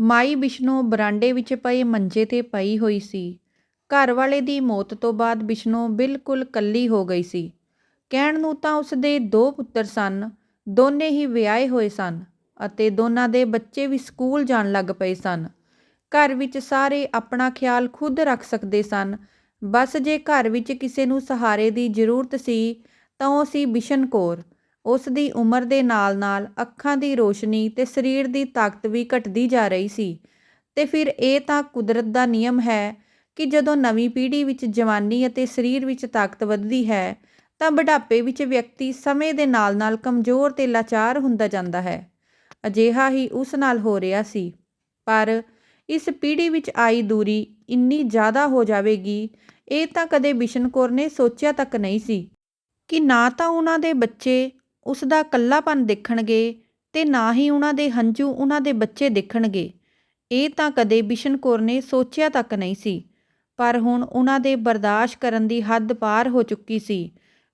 ਮਾਈ ਬਿਸ਼ਨੋ ਬਰਾਂਡੇ ਵਿੱਚ ਪਏ ਮੰਜੇ ਤੇ ਪਈ ਹੋਈ ਸੀ। ਘਰ ਵਾਲੇ ਦੀ ਮੌਤ ਤੋਂ ਬਾਅਦ ਬਿਸ਼ਨੋ ਬਿਲਕੁਲ ਕੱਲੀ ਹੋ ਗਈ ਸੀ। ਕਹਿਣ ਨੂੰ ਤਾਂ ਉਸਦੇ ਦੋ ਪੁੱਤਰ ਸਨ, ਦੋਨੇ ਹੀ ਵਿਆਹੇ ਹੋਏ ਸਨ ਅਤੇ ਦੋਨਾਂ ਦੇ ਬੱਚੇ ਵੀ ਸਕੂਲ ਜਾਣ ਲੱਗ ਪਏ ਸਨ। ਘਰ ਵਿੱਚ ਸਾਰੇ ਆਪਣਾ ਖਿਆਲ ਖੁਦ ਰੱਖ ਸਕਦੇ ਸਨ। ਬਸ ਜੇ ਘਰ ਵਿੱਚ ਕਿਸੇ ਨੂੰ ਸਹਾਰੇ ਦੀ ਜ਼ਰੂਰਤ ਸੀ, ਤਾਂ ਉਹ ਸੀ ਬਿਸ਼ਨ ਕੌਰ। ਉਸ ਦੀ ਉਮਰ ਦੇ ਨਾਲ-ਨਾਲ ਅੱਖਾਂ ਦੀ ਰੋਸ਼ਨੀ ਅਤੇ ਸਰੀਰ ਦੀ ਤਾਕਤ ਵੀ ਘਟਦੀ ਜਾ ਰਹੀ ਸੀ। ਅਤੇ ਫਿਰ ਇਹ ਤਾਂ ਕੁਦਰਤ ਦਾ ਨਿਯਮ ਹੈ ਕਿ ਜਦੋਂ ਨਵੀਂ ਪੀੜ੍ਹੀ ਵਿੱਚ ਜਵਾਨੀ ਅਤੇ ਸਰੀਰ ਵਿੱਚ ਤਾਕਤ ਵੱਧਦੀ ਹੈ, ਤਾਂ ਬੁਢਾਪੇ ਵਿੱਚ ਵਿਅਕਤੀ ਸਮੇਂ ਦੇ ਨਾਲ-ਨਾਲ ਕਮਜ਼ੋਰ ਤੇ ਲਾਚਾਰ ਹੁੰਦਾ ਜਾਂਦਾ ਹੈ। ਅਜਿਹਾ ਹੀ ਉਸ ਨਾਲ ਹੋ ਰਿਹਾ ਸੀ। ਪਰ ਇਸ ਪੀੜ੍ਹੀ ਵਿੱਚ ਆਈ ਦੂਰੀ ਇੰਨੀ ਜ਼ਿਆਦਾ ਹੋ ਜਾਵੇਗੀ, ਇਹ ਤਾਂ ਕਦੇ ਬਿਸ਼ਨ ਕੌਰ ਨੇ ਸੋਚਿਆ ਤੱਕ ਨਹੀਂ ਸੀ ਕਿ ਨਾ ਤਾਂ ਉਹਨਾਂ ਦੇ ਬੱਚੇ ਉਸ ਦਾ ਇਕੱਲਾਪਨ ਦੇਖਣਗੇ ਤੇ ਨਾ ਹੀ ਉਹਨਾਂ ਦੇ ਹੰਝੂ ਉਹਨਾਂ ਦੇ ਬੱਚੇ ਦੇਖਣਗੇ। ਇਹ ਤਾਂ ਕਦੇ ਬਿਸ਼ਨ ਕੌਰ ਨੇ ਸੋਚਿਆ ਤੱਕ ਨਹੀਂ ਸੀ, ਪਰ ਹੁਣ ਉਹਨਾਂ ਦੇ ਬਰਦਾਸ਼ਤ ਕਰਨ ਦੀ ਹੱਦ ਪਾਰ ਹੋ ਚੁੱਕੀ ਸੀ,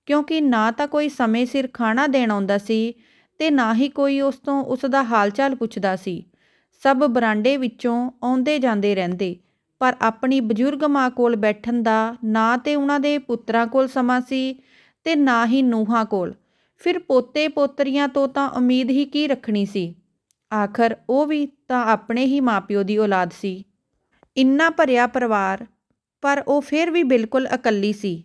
ਕਿਉਂਕਿ ਨਾ ਤਾਂ ਕੋਈ ਸਮੇਂ ਸਿਰ ਖਾਣਾ ਦੇਣ ਆਉਂਦਾ ਸੀ ਤੇ ਨਾ ਹੀ ਕੋਈ ਉਸ ਤੋਂ ਉਸ ਦਾ ਹਾਲਚਾਲ ਪੁੱਛਦਾ ਸੀ। ਸਭ ਬਰਾਂਡੇ ਵਿੱਚੋਂ ਆਉਂਦੇ ਜਾਂਦੇ ਰਹਿੰਦੇ, ਪਰ ਆਪਣੀ ਬਜ਼ੁਰਗ ਮਾਂ ਕੋਲ ਬੈਠਣ ਦਾ ਨਾ ਤੇ ਉਹਨਾਂ ਦੇ ਪੁੱਤਰਾਂ ਕੋਲ ਸਮਾਂ ਸੀ ਤੇ ਨਾ ਹੀ ਨੂਹਾਂ ਕੋਲ। ਫਿਰ ਪੋਤੇ ਪੋਤਰੀਆਂ ਤੋਂ ਤਾਂ ਉਮੀਦ ਹੀ ਕੀ ਰੱਖਣੀ ਸੀ? ਆਖਰ ਉਹ ਵੀ ਤਾਂ ਆਪਣੇ ਹੀ ਮਾਪਿਓ ਦੀ ਔਲਾਦ ਸੀ। ਇੰਨਾ ਭਰਿਆ ਪਰਿਵਾਰ, ਪਰ ਉਹ ਫਿਰ ਵੀ ਬਿਲਕੁਲ ਇਕੱਲੀ ਸੀ।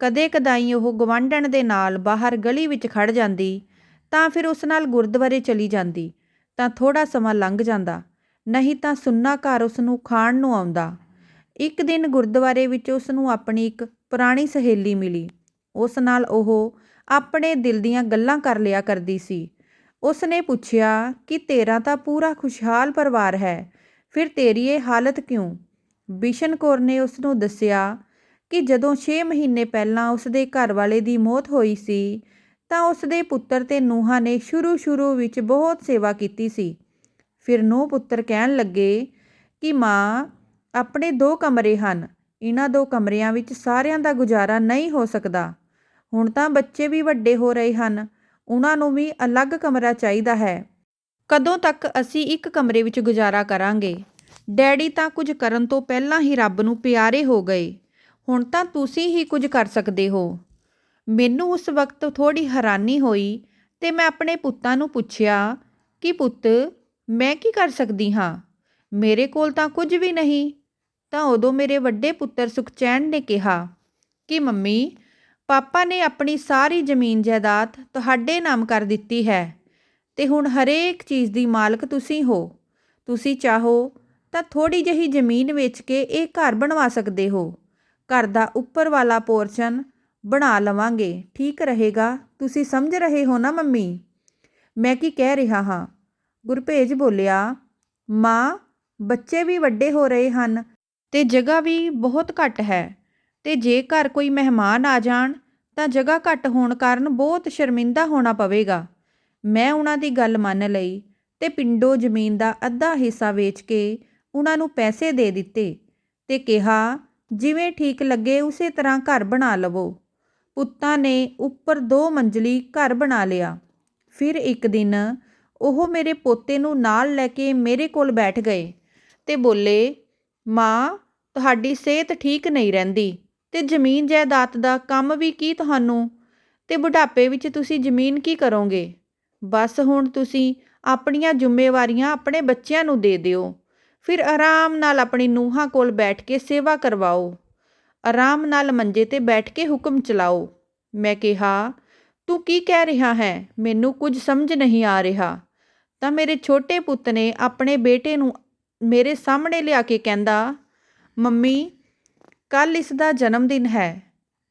ਕਦੇ ਕਦਾਈ ਉਹ ਗਵਾਂਢਣ ਦੇ ਨਾਲ ਬਾਹਰ ਗਲੀ ਵਿੱਚ ਖੜ ਜਾਂਦੀ, ਤਾਂ ਫਿਰ ਉਸ ਨਾਲ ਗੁਰਦੁਆਰੇ ਚਲੀ ਜਾਂਦੀ, ਤਾਂ ਥੋੜਾ ਸਮਾਂ ਲੰਘ ਜਾਂਦਾ, ਨਹੀਂ ਤਾਂ ਸੁੰਨਾ ਘਰ ਉਸ ਨੂੰ ਖਾਣ ਨੂੰ ਆਉਂਦਾ। ਇੱਕ ਦਿਨ ਗੁਰਦੁਆਰੇ ਵਿੱਚ ਉਸ ਨੂੰ ਆਪਣੀ ਇੱਕ ਪੁਰਾਣੀ ਸਹੇਲੀ ਮਿਲੀ। ਉਸ ਨਾਲ ਉਹ ਆਪਣੇ ਦਿਲ ਦੀਆਂ ਗੱਲਾਂ ਕਰ ਲਿਆ ਕਰਦੀ ਸੀ। ਉਸ ਨੇ ਪੁੱਛਿਆ ਕਿ ਤੇਰਾ ਤਾਂ ਪੂਰਾ ਖੁਸ਼ਹਾਲ ਪਰਿਵਾਰ ਹੈ, ਫਿਰ ਤੇਰੀ ਇਹ ਹਾਲਤ ਕਿਉਂ? ਬਿਸ਼ਨ ਕੌਰ ਨੇ ਉਸ ਨੂੰ ਦੱਸਿਆ ਕਿ ਜਦੋਂ 6 ਮਹੀਨੇ ਪਹਿਲਾਂ ਉਸ ਦੇ ਘਰ ਵਾਲੇ ਦੀ ਮੌਤ ਹੋਈ ਸੀ, ਤਾਂ ਉਸ ਦੇ ਪੁੱਤਰ ਤੇ ਨੂੰਹਾਂ ਨੇ ਸ਼ੁਰੂ ਸ਼ੁਰੂ ਵਿੱਚ ਬਹੁਤ ਸੇਵਾ ਕੀਤੀ ਸੀ। ਫਿਰ ਨੂੰਹ ਪੁੱਤਰ ਕਹਿਣ ਲੱਗੇ ਕਿ ਮਾਂ, ਆਪਣੇ ਦੋ ਕਮਰੇ ਹਨ, ਇਹਨਾਂ ਦੋ ਕਮਰਿਆਂ ਵਿੱਚ ਸਾਰਿਆਂ ਦਾ ਗੁਜ਼ਾਰਾ ਨਹੀਂ ਹੋ ਸਕਦਾ। ਹੁਣ ਤਾਂ ਬੱਚੇ ਵੀ ਵੱਡੇ ਹੋ ਰਹੇ ਹਨ। ਉਹਨਾਂ ਨੂੰ ਵੀ ਅਲੱਗ ਕਮਰਾ ਚਾਹੀਦਾ ਹੈ। ਕਦੋਂ ਤੱਕ ਅਸੀਂ ਇੱਕ ਕਮਰੇ ਵਿੱਚ ਗੁਜ਼ਾਰਾ ਕਰਾਂਗੇ? ਡੈਡੀ ਤਾਂ ਕੁਝ ਕਰਨ ਤੋਂ ਪਹਿਲਾਂ ਹੀ ਰੱਬ ਨੂੰ ਪਿਆਰੇ ਹੋ ਗਏ। ਹੁਣ ਤਾਂ ਤੁਸੀਂ ਹੀ ਕੁਝ ਕਰ ਸਕਦੇ ਹੋ। ਮੈਨੂੰ ਉਸ ਵਕਤ ਥੋੜੀ ਹੈਰਾਨੀ ਹੋਈ ਤੇ ਮੈਂ ਆਪਣੇ ਪੁੱਤਾਂ ਨੂੰ ਪੁੱਛਿਆ, ਕਿ ਪੁੱਤ, ਮੈਂ ਕੀ ਕਰ ਸਕਦੀ ਹਾਂ? ਮੇਰੇ ਕੋਲ ਤਾਂ ਕੁਝ ਵੀ ਨਹੀਂ। ਤਾਂ ਉਦੋਂ ਮੇਰੇ ਵੱਡੇ ਪੁੱਤਰ ਸੁਖਚੈਨ ਨੇ ਕਿਹਾ, ਕਿ ਮੰਮੀ ਪਾਪਾ ਨੇ ਆਪਣੀ ਸਾਰੀ ਜ਼ਮੀਨ ਜਾਇਦਾਦ ਤੁਹਾਡੇ ਨਾਮ ਕਰ ਦਿੱਤੀ ਹੈ ਤੇ ਹੁਣ ਹਰੇਕ ਚੀਜ਼ ਦੀ ਮਾਲਕ ਤੁਸੀਂ ਹੋ। ਤੁਸੀਂ ਚਾਹੋ ਤਾਂ ਥੋੜੀ ਜਿਹੀ ਜ਼ਮੀਨ ਵੇਚ ਕੇ ਇਹ ਘਰ ਬਣਵਾ ਸਕਦੇ ਹੋ। ਘਰ ਦਾ ਉੱਪਰ ਵਾਲਾ ਪੋਰਸ਼ਨ ਬਣਾ ਲਵਾਂਗੇ। ਠੀਕ ਰਹੇਗਾ? ਤੁਸੀਂ ਸਮਝ ਰਹੇ ਹੋ ਨਾ ਮੰਮੀ? ਮੈਂ ਕੀ ਕਹਿ ਰਿਹਾ ਹਾਂ? ਗੁਰਭੇਜ ਬੋਲਿਆ, ਮਾਂ, ਬੱਚੇ ਵੀ ਵੱਡੇ ਹੋ ਰਹੇ ਹਨ ਤੇ ਜਗ੍ਹਾ ਵੀ ਬਹੁਤ ਘੱਟ ਹੈ। ਅਤੇ ਜੇ ਘਰ ਕੋਈ ਮਹਿਮਾਨ ਆ ਜਾਣ, ਤਾਂ ਜਗ੍ਹਾ ਘੱਟ ਹੋਣ ਕਾਰਨ ਬਹੁਤ ਸ਼ਰਮਿੰਦਾ ਹੋਣਾ ਪਵੇਗਾ। ਮੈਂ ਉਹਨਾਂ ਦੀ ਗੱਲ ਮੰਨ ਲਈ ਅਤੇ ਪਿੰਡੋਂ ਜ਼ਮੀਨ ਦਾ ਅੱਧਾ ਹਿੱਸਾ ਵੇਚ ਕੇ ਉਹਨਾਂ ਨੂੰ ਪੈਸੇ ਦੇ ਦਿੱਤੇ ਅਤੇ ਕਿਹਾ, ਜਿਵੇਂ ਠੀਕ ਲੱਗੇ ਉਸੇ ਤਰ੍ਹਾਂ ਘਰ ਬਣਾ ਲਵੋ। ਪੁੱਤਾਂ ਨੇ ਉੱਪਰ ਦੋ ਮੰਜ਼ਲੀ ਘਰ ਬਣਾ ਲਿਆ। ਫਿਰ ਇੱਕ ਦਿਨ ਉਹ ਮੇਰੇ ਪੋਤੇ ਨੂੰ ਨਾਲ ਲੈ ਕੇ ਮੇਰੇ ਕੋਲ ਬੈਠ ਗਏ ਤੇ ਬੋਲੇ, ਮਾਂ, ਤੁਹਾਡੀ ਸਿਹਤ ਠੀਕ ਨਹੀਂ ਰਹਿੰਦੀ। ਅਤੇ ਜ਼ਮੀਨ ਜਾਇਦਾਦ ਦਾ ਕੰਮ ਵੀ ਕੀ ਤੁਹਾਨੂੰ? ਅਤੇ ਬੁਢਾਪੇ ਵਿੱਚ ਤੁਸੀਂ ਜ਼ਮੀਨ ਕੀ ਕਰੋਗੇ? ਬਸ ਹੁਣ ਤੁਸੀਂ ਆਪਣੀਆਂ ਜ਼ਿੰਮੇਵਾਰੀਆਂ ਆਪਣੇ ਬੱਚਿਆਂ ਨੂੰ ਦੇ ਦਿਓ। ਫਿਰ ਆਰਾਮ ਨਾਲ ਆਪਣੀ ਨੂੰਹਾਂ ਕੋਲ ਬੈਠ ਕੇ ਸੇਵਾ ਕਰਵਾਓ। ਆਰਾਮ ਨਾਲ ਮੰਜੇ ਤੇ ਬੈਠ ਕੇ ਹੁਕਮ ਚਲਾਓ। ਮੈਂ ਕਿਹਾ, ਤੂੰ ਕੀ ਕਹਿ ਰਿਹਾ ਹੈ? ਮੈਨੂੰ ਕੁਝ ਸਮਝ ਨਹੀਂ ਆ ਰਿਹਾ। ਤਾਂ ਮੇਰੇ ਛੋਟੇ ਪੁੱਤ ਨੇ ਆਪਣੇ ਬੇਟੇ ਨੂੰ ਮੇਰੇ ਸਾਹਮਣੇ ਲਿਆ ਕੇ ਕਹਿੰਦਾ, ਮੰਮੀ ਕੱਲ੍ਹ ਇਸ ਦਾ ਜਨਮ ਦਿਨ ਹੈ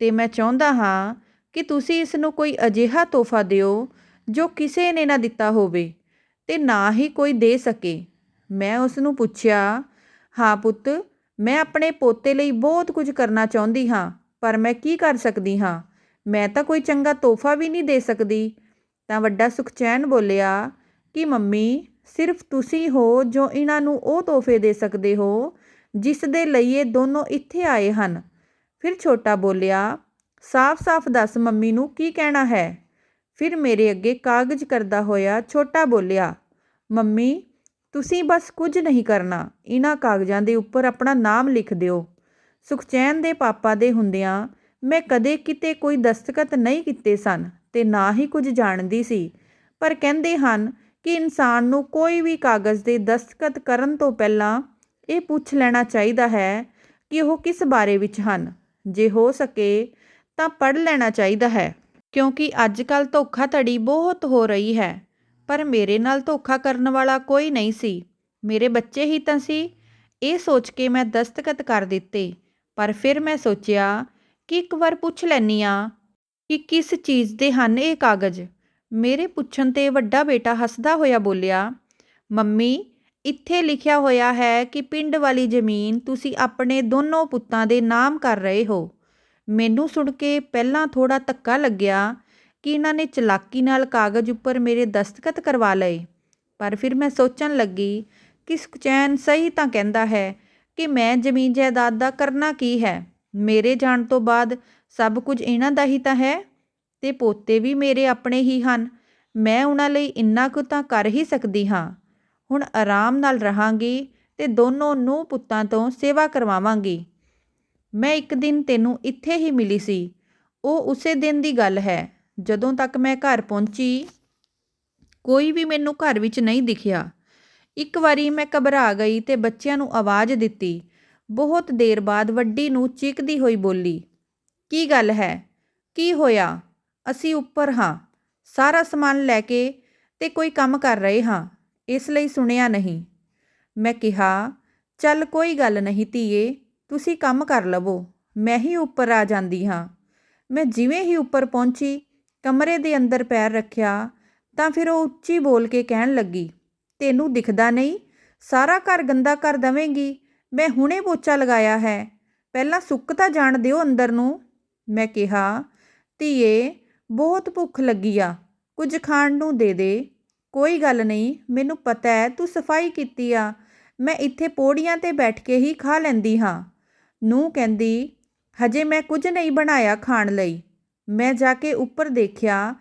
ਅਤੇ ਮੈਂ ਚਾਹੁੰਦਾ ਹਾਂ ਕਿ ਤੁਸੀਂ ਇਸ ਨੂੰ ਕੋਈ ਅਜਿਹਾ ਤੋਹਫਾ ਦਿਓ ਜੋ ਕਿਸੇ ਨੇ ਨਾ ਦਿੱਤਾ ਹੋਵੇ ਅਤੇ ਨਾ ਹੀ ਕੋਈ ਦੇ ਸਕੇ। ਮੈਂ ਉਸ ਨੂੰ ਪੁੱਛਿਆ, ਹਾਂ ਪੁੱਤ, ਮੈਂ ਆਪਣੇ ਪੋਤੇ ਲਈ ਬਹੁਤ ਕੁਝ ਕਰਨਾ ਚਾਹੁੰਦੀ ਹਾਂ, ਪਰ ਮੈਂ ਕੀ ਕਰ ਸਕਦੀ ਹਾਂ? ਮੈਂ ਤਾਂ ਕੋਈ ਚੰਗਾ ਤੋਹਫਾ ਵੀ ਨਹੀਂ ਦੇ ਸਕਦੀ। ਤਾਂ ਵੱਡਾ ਸੁਖਚੈਨ ਬੋਲਿਆ, ਕਿ ਮੰਮੀ, ਸਿਰਫ ਤੁਸੀਂ ਹੋ ਜੋ ਇਹਨਾਂ ਨੂੰ ਉਹ ਤੋਹਫੇ ਦੇ ਸਕਦੇ ਹੋ ਜਿਸ ਦੇ ਲਈ ਇਹ ਦੋਨੋਂ ਇੱਥੇ ਆਏ ਹਨ। ਫਿਰ ਛੋਟਾ ਬੋਲਿਆ, ਸਾਫ਼-ਸਾਫ਼ ਦੱਸ ਮੰਮੀ ਨੂੰ ਕੀ ਕਹਿਣਾ ਹੈ? ਫਿਰ ਮੇਰੇ ਅੱਗੇ ਕਾਗਜ਼ ਕਰਦਾ ਹੋਇਆ ਛੋਟਾ ਬੋਲਿਆ, ਮੰਮੀ, ਤੁਸੀਂ ਬਸ ਕੁਝ ਨਹੀਂ ਕਰਨਾ। ਇਹਨਾਂ ਕਾਗਜ਼ਾਂ ਦੇ ਉੱਪਰ ਆਪਣਾ ਨਾਮ ਲਿਖ ਦਿਓ। ਸੁਖਚੈਨ ਦੇ ਪਾਪਾ ਦੇ ਹੁੰਦਿਆਂ ਮੈਂ ਕਦੇ ਕਿਤੇ ਕੋਈ ਦਸਤਖਤ ਨਹੀਂ ਕੀਤੇ ਸਨ ਤੇ ਨਾ ਹੀ ਕੁਝ ਜਾਣਦੀ ਸੀ। ਪਰ ਕਹਿੰਦੇ ਹਨ ਕਿ ਇਨਸਾਨ ਨੂੰ ਕੋਈ ਵੀ ਕਾਗਜ਼ ਦੇ ਦਸਤਖਤ ਕਰਨ ਤੋਂ ਪਹਿਲਾਂ ਇਹ ਪੁੱਛ ਲੈਣਾ ਚਾਹੀਦਾ ਹੈ ਕਿ ਉਹ ਕਿਸ ਬਾਰੇ ਵਿੱਚ ਹਨ। ਜੇ ਹੋ ਸਕੇ ਤਾਂ ਪੜ੍ਹ ਲੈਣਾ ਚਾਹੀਦਾ ਹੈ, ਕਿਉਂਕਿ ਅੱਜ ਕੱਲ੍ਹ ਧੋਖਾਧੜੀ ਬਹੁਤ ਹੋ ਰਹੀ ਹੈ। ਪਰ ਮੇਰੇ ਨਾਲ ਧੋਖਾ ਕਰਨ ਵਾਲਾ ਕੋਈ ਨਹੀਂ ਸੀ। ਮੇਰੇ ਬੱਚੇ ਹੀ ਤਾਂ ਸੀ। ਇਹ ਸੋਚ ਕੇ ਮੈਂ ਦਸਤਖਤ ਕਰ ਦਿੱਤੇ। ਪਰ ਫਿਰ ਮੈਂ ਸੋਚਿਆ ਕਿ ਇੱਕ ਵਾਰ ਪੁੱਛ ਲੈਨੀ ਆ ਕਿ ਕਿਸ ਚੀਜ਼ ਦੇ ਹਨ ਇਹ ਕਾਗਜ਼। ਮੇਰੇ ਪੁੱਛਣ ਤੇ ਵੱਡਾ ਬੇਟਾ ਹੱਸਦਾ ਹੋਇਆ ਬੋਲਿਆ, ਮੰਮੀ ਇੱਥੇ ਲਿਖਿਆ ਹੋਇਆ ਹੈ ਕਿ ਪਿੰਡ ਵਾਲੀ ਜ਼ਮੀਨ ਤੁਸੀਂ ਆਪਣੇ ਦੋਨੋਂ ਪੁੱਤਾਂ ਦੇ ਨਾਮ ਕਰ ਰਹੇ ਹੋ। ਮੈਨੂੰ ਸੁਣ ਕੇ ਪਹਿਲਾਂ ਥੋੜ੍ਹਾ ਧੱਕਾ ਲੱਗਿਆ ਕਿ ਇਹਨਾਂ ਨੇ ਚਲਾਕੀ ਨਾਲ ਕਾਗਜ਼ ਉੱਪਰ ਮੇਰੇ ਦਸਤਖਤ ਕਰਵਾ ਲਏ, ਪਰ ਫਿਰ ਮੈਂ ਸੋਚਣ ਲੱਗੀ ਕਿ ਸੁਖਚੈਨ ਸਹੀ ਤਾਂ ਕਹਿੰਦਾ ਹੈ ਕਿ ਮੈਂ ਜ਼ਮੀਨ ਜਾਇਦਾਦ ਦਾ ਕਰਨਾ ਕੀ ਹੈ। ਮੇਰੇ ਜਾਣ ਤੋਂ ਬਾਅਦ ਸਭ ਕੁਝ ਇਹਨਾਂ ਦਾ ਹੀ ਤਾਂ ਹੈ ਤੇ ਪੋਤੇ ਵੀ ਮੇਰੇ ਆਪਣੇ ਹੀ ਹਨ। ਮੈਂ ਉਹਨਾਂ ਲਈ ਇੰਨਾ ਕੁ ਤਾਂ ਕਰ ਹੀ ਸਕਦੀ ਹਾਂ। ਹੁਣ ਆਰਾਮ ਨਾਲ ਰਹਾਂਗੀ ਅਤੇ ਦੋਨੋਂ ਨੂੰ ਪੁੱਤਾਂ ਤੋਂ ਸੇਵਾ ਕਰਵਾਵਾਂਗੀ। ਮੈਂ ਇੱਕ ਦਿਨ ਤੈਨੂੰ ਇੱਥੇ ਹੀ ਮਿਲੀ ਸੀ। ਉਹ ਉਸੇ ਦਿਨ ਦੀ ਗੱਲ ਹੈ, ਜਦੋਂ ਤੱਕ ਮੈਂ ਘਰ ਪਹੁੰਚੀ। ਕੋਈ ਵੀ ਮੈਨੂੰ ਘਰ ਵਿੱਚ ਨਹੀਂ ਦਿਖਿਆ। ਇੱਕ ਵਾਰੀ ਮੈਂ ਘਬਰਾ ਗਈ ਤੇ ਬੱਚਿਆਂ ਨੂੰ ਆਵਾਜ਼ ਦਿੱਤੀ। ਬਹੁਤ ਦੇਰ ਬਾਅਦ ਵੱਡੀ ਨੂੰ ਚੀਕਦੀ ਹੋਈ ਬੋਲੀ, ਕੀ ਗੱਲ ਹੈ? ਕੀ ਹੋਇਆ? ਅਸੀਂ ਉੱਪਰ ਹਾਂ। ਸਾਰਾ ਸਮਾਨ ਲੈ ਕੇ ਤੇ ਕੋਈ ਕੰਮ ਕਰ ਰਹੇ ਹਾਂ। ਇਸ ਲਈ ਸੁਣਿਆ ਨਹੀਂ। ਮੈਂ ਕਿਹਾ, ਚੱਲ ਕੋਈ ਗੱਲ ਨਹੀਂ ਧੀਏ, ਤੁਸੀਂ ਕੰਮ ਕਰ ਲਵੋ, ਮੈਂ ਹੀ ਉੱਪਰ ਆ ਜਾਂਦੀ ਹਾਂ। ਮੈਂ ਜਿਵੇਂ ਹੀ ਉੱਪਰ ਪਹੁੰਚੀ, ਕਮਰੇ ਦੇ ਅੰਦਰ ਪੈਰ ਰੱਖਿਆ, ਤਾਂ ਫਿਰ ਉਹ ਉੱਚੀ ਬੋਲ ਕੇ ਕਹਿਣ ਲੱਗੀ, ਤੈਨੂੰ ਦਿਖਦਾ ਨਹੀਂ, ਸਾਰਾ ਘਰ ਗੰਦਾ ਕਰ ਦਵੇਂਗੀ, ਮੈਂ ਹੁਣੇ ਪੋਚਾ ਲਗਾਇਆ ਹੈ, ਪਹਿਲਾਂ ਸੁੱਕ ਤਾਂ ਜਾਣ ਦਿਓ ਅੰਦਰ ਨੂੰ। ਮੈਂ ਕਿਹਾ, ਧੀਏ, ਬਹੁਤ ਭੁੱਖ ਲੱਗੀ ਆ, ਕੁਝ ਖਾਣ ਨੂੰ ਦੇ ਦੇ। ਕੋਈ ਗੱਲ ਨਹੀਂ, ਮੈਨੂੰ ਪਤਾ ਹੈ ਤੂੰ ਸਫ਼ਾਈ ਕੀਤੀ ਆ, ਮੈਂ ਇੱਥੇ ਪੌੜੀਆਂ ਤੇ ਬੈਠ ਕੇ ਹੀ ਖਾ ਲੈਂਦੀ ਹਾਂ। ਨੂੰ ਕਹਿੰਦੀ, ਹਜੇ ਮੈਂ ਕੁਝ ਨਹੀਂ ਬਣਾਇਆ ਖਾਣ ਲਈ। ਮੈਂ ਜਾ ਕੇ ਉੱਪਰ ਦੇਖਿਆ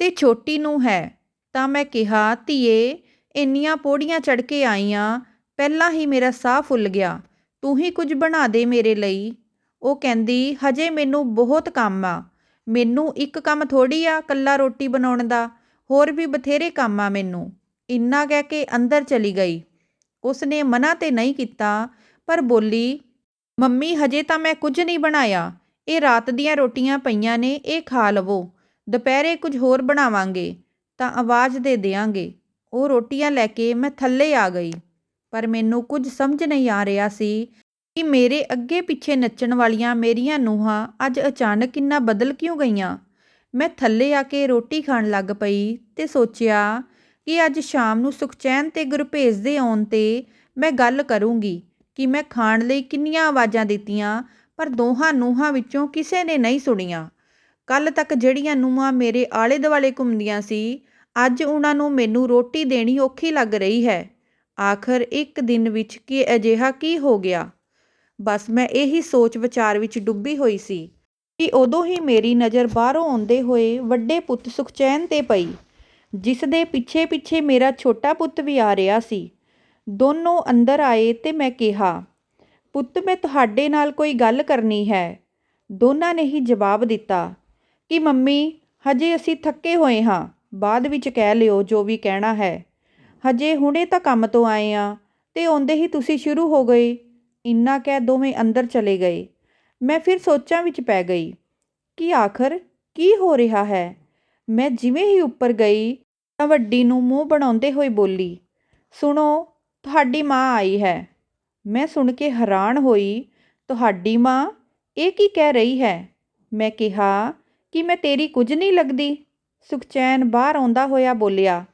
ਤੇ ਛੋਟੀ ਨੂੰ ਹੈ, ਤਾਂ ਮੈਂ ਕਿਹਾ, ਧੀਏ, ਇੰਨੀਆਂ ਪੌੜੀਆਂ ਚੜ ਕੇ ਆਈਆਂ, ਪਹਿਲਾਂ ਹੀ ਮੇਰਾ ਸਾਹ ਫੁੱਲ ਗਿਆ, ਤੂੰ ਹੀ ਕੁਝ ਬਣਾ ਦੇ ਮੇਰੇ ਲਈ। ਉਹ ਕਹਿੰਦੀ, ਹਜੇ ਮੈਨੂੰ ਬਹੁਤ ਕੰਮ ਆ, ਮੈਨੂੰ ਇੱਕ ਕੰਮ ਥੋੜੀ ਆ ਕੱਲਾ ਰੋਟੀ ਬਣਾਉਣ ਦਾ ਹੋਰ ਵੀ ਬਥੇਰੇ ਕੰਮ ਆ ਮੈਨੂੰ। ਇੰਨਾ ਕਹਿ ਕੇ ਅੰਦਰ ਚਲੀ ਗਈ। ਉਸਨੇ ਮਨਾ ਤੇ ਨਹੀਂ ਕੀਤਾ, ਪਰ ਬੋਲੀ, ਮੰਮੀ, ਹਜੇ ਤਾਂ ਮੈਂ ਕੁਝ ਨਹੀਂ ਬਣਾਇਆ। ਇਹ ਰਾਤ ਦੀਆਂ ਰੋਟੀਆਂ ਪਈਆਂ ਨੇ, ਇਹ ਖਾ ਲਵੋ। ਦੁਪਹਿਰੇ ਕੁਝ ਹੋਰ ਬਣਾਵਾਂਗੇ, ਤਾਂ ਆਵਾਜ਼ ਦੇ ਦੇਾਂਗੇ ਉਹ ਰੋਟੀਆਂ ਲੈ ਕੇ ਮੈਂ ਥੱਲੇ ਆ ਗਈ। ਪਰ ਮੈਨੂੰ ਕੁਝ ਸਮਝ ਨਹੀਂ ਆ ਰਿਹਾ ਸੀ ਕਿ ਮੇਰੇ ਅੱਗੇ ਪਿੱਛੇ ਨੱਚਣ ਵਾਲੀਆਂ ਮੇਰੀਆਂ ਨੂੰਹਾਂ ਅੱਜ ਅਚਾਨਕ ਇੰਨਾ ਬਦਲ ਕਿਉਂ ਗਈਆਂ। ਮੈਂ ਥੱਲੇ ਆ ਕੇ ਰੋਟੀ ਖਾਣ ਲੱਗ ਪਈ ਤੇ ਸੋਚਿਆ ਕਿ ਅੱਜ ਸ਼ਾਮ ਨੂੰ ਸੁਖਚੈਨ ਤੇ ਗੁਰਭੇਜ ਦੇ ਆਉਣ ਤੇ ਮੈਂ ਗੱਲ ਕਰੂੰਗੀ ਕਿ ਮੈਂ ਖਾਣ ਲਈ ਕਿੰਨੀਆਂ ਆਵਾਜ਼ਾਂ ਦਿੱਤੀਆਂ, ਪਰ ਦੋਹਾਂ ਨੂੰਹਾਂ ਵਿੱਚੋਂ ਕਿਸੇ ਨੇ ਨਹੀਂ ਸੁਣੀਆਂ। ਕੱਲ ਤੱਕ ਜਿਹੜੀਆਂ ਨੂੰਹਾਂ ਮੇਰੇ ਆਲੇ ਦੁਆਲੇ ਘੁੰਮਦੀਆਂ ਸੀ, ਅੱਜ ਉਹਨਾਂ ਨੂੰ ਮੈਨੂੰ ਰੋਟੀ ਦੇਣੀ ਔਖੀ ਲੱਗ ਰਹੀ ਹੈ। ਆਖਰ ਇੱਕ ਦਿਨ ਵਿੱਚ ਕਿ ਅਜਿਹਾ ਕੀ ਹੋ ਗਿਆ? ਬਸ ਮੈਂ ਇਹੀ ਸੋਚ ਵਿਚਾਰ ਵਿੱਚ ਡੁੱਬੀ ਹੋਈ ਸੀ। ਕਿ ਉਦੋਂ ਹੀ ਮੇਰੀ ਨਜ਼ਰ ਬਾਹਰੋਂ ਆਉਂਦੇ ਹੋਏ ਵੱਡੇ ਪੁੱਤ ਸੁਖਚੈਨ ਤੇ ਪਈ ਜਿਸ ਦੇ ਪਿੱਛੇ ਪਿੱਛੇ ਮੇਰਾ ਛੋਟਾ ਪੁੱਤ ਵੀ ਆ ਰਿਹਾ ਸੀ। ਦੋਨੋਂ ਅੰਦਰ ਆਏ ਤੇ ਮੈਂ ਕਿਹਾ, ਪੁੱਤ, ਮੈਂ ਤੁਹਾਡੇ ਨਾਲ ਕੋਈ ਗੱਲ ਕਰਨੀ ਹੈ? ਦੋਨਾਂ ਨੇ ਹੀ ਜਵਾਬ ਦਿੱਤਾ, ਕਿ ਮੰਮੀ, ਹਜੇ ਅਸੀਂ ਥੱਕੇ ਹੋਏ ਹਾਂ, ਬਾਅਦ ਵਿੱਚ ਕਹਿ ਲਿਓ ਜੋ ਵੀ ਕਹਿਣਾ ਹੈ। ਹਜੇ ਹੁਣੇ ਤਾਂ ਕੰਮ ਤੋਂ ਆਏ ਆ ਤੇ ਆਉਂਦੇ ਹੀ ਤੁਸੀਂ ਸ਼ੁਰੂ ਹੋ ਗਏ। ਇੰਨਾ ਕਹਿ ਦੋਵੇਂ ਅੰਦਰ ਚਲੇ ਗਏ। ਮੈਂ ਫਿਰ ਸੋਚਾਂ ਵਿੱਚ ਪੈ ਗਈ ਕਿ ਆਖਰ ਕੀ ਹੋ ਰਿਹਾ ਹੈ। ਮੈਂ ਜਿਵੇਂ ਹੀ ਉੱਪਰ ਗਈ ਤਾਂ ਵੱਡੀ ਨੂੰ ਮੂੰਹ ਬਣਾਉਂਦੇ ਹੋਏ ਬੋਲੀ, ਸੁਣੋ, ਤੁਹਾਡੀ ਮਾਂ ਆਈ ਹੈ। ਮੈਂ ਸੁਣ ਕੇ ਹੈਰਾਨ ਹੋਈ, ਤੁਹਾਡੀ ਮਾਂ ਇਹ ਕੀ ਕਹਿ ਰਹੀ ਹੈ? ਮੈਂ ਕਿਹਾ, ਕਿ ਮੈਂ ਤੇਰੀ ਕੁਝ ਨਹੀਂ ਲੱਗਦੀ। ਸੁਖਚੈਨ ਬਾਹਰ ਆਉਂਦਾ ਹੋਇਆ ਬੋਲਿਆ,